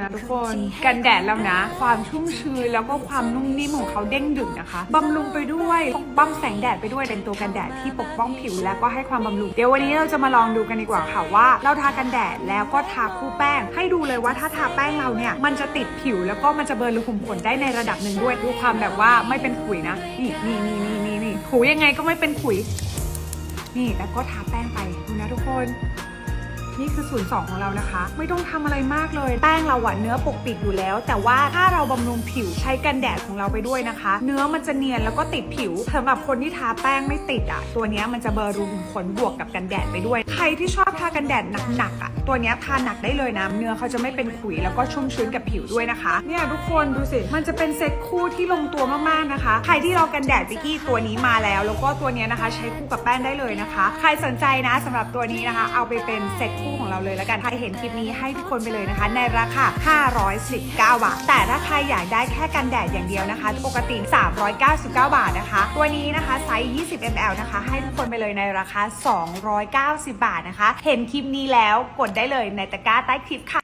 นะทุกคนกันแดดแล้วนะ ความชุ่มชื้นแล้วก็ความนุ่มนิ่มของเขาเด้งดึงนะคะบำรุงไปด้วยปกป้องแสงแดดไปด้วยเป็นตัวกันแดดที่ปกป้องผิวแล้วก็ให้ความบำรุงเดี๋ยววันนี้เราจะมาลองดูกันดีกว่าค่ะว่า เราทากันแดดแล้วก็ทาคู่แป้ง ให้ดูเลยว่าถ้าทาแป้งเราเนี่ยมันจะติดผิวแล้วก็มันจะเบิร์นรูขุมขนได้ในระดับหนึ่งด้วยดูความแบบว่าไม่เป็นขุยนะนี่นี่นี่นี่นี่นี่ถูยังไงก็ไม่เป็นขุย นี่แล้วก็ทาแป้งไปดูนะทุกคน นี่คือศูนย์สองของเรานะคะ ไม่ต้องทำอะไรมากเลย แป้งเราอะเนื้อปกปิดอยู่แล้ว แต่ว่าถ้าเราบำรุงผิวใช้กันแดดของเราไปด้วยนะคะ เนื้อมันจะเนียนแล้วก็ติดผิวสำหรับคนที่ทาแป้งไม่ติดอะตัวนี้มันจะเบอรูขุมขนบวกกับกันแดดไปด้วย ใครที่ชอบทากันแดดหนักๆอะตัวนี้ทาหนักได้เลยนะเนื้อเขาจะไม่เป็นขุยแล้วก็ชุ่มชื้นกับผิวด้วยนะคะ เนี่ยทุกคนดูสิมันจะเป็นเซ็ตคู่ที่ลงตัวมากๆนะคะ ใครที่รอกันแดดวิกี้ตัวนี้มาแล้ว แล้วก็ตัวนี้นะคะ ใช้คู่กับแป้งได้เลยนะคะ ใครสนใจนะสำหรับตัวนี้นะคะ เอาไปเป็นเซ็ตคู่ของเราเลยแล้วกันใครเห็นคลิปนี้ให้ทุกคนไปเลยนะคะ ในราคา 519 บาท แต่ถ้าใครอยากได้แค่กันแดดอย่างเดียวนะคะ ปกติ 399 บาทนะคะ ตัวนี้นะคะไซส์ 20 ml นะคะ ให้ทุกคนไปเลยในราคา 290 บาทนะคะ เห็นคลิปนี้แล้วกดได้เลยในตะกร้าใต้คลิปค่ะ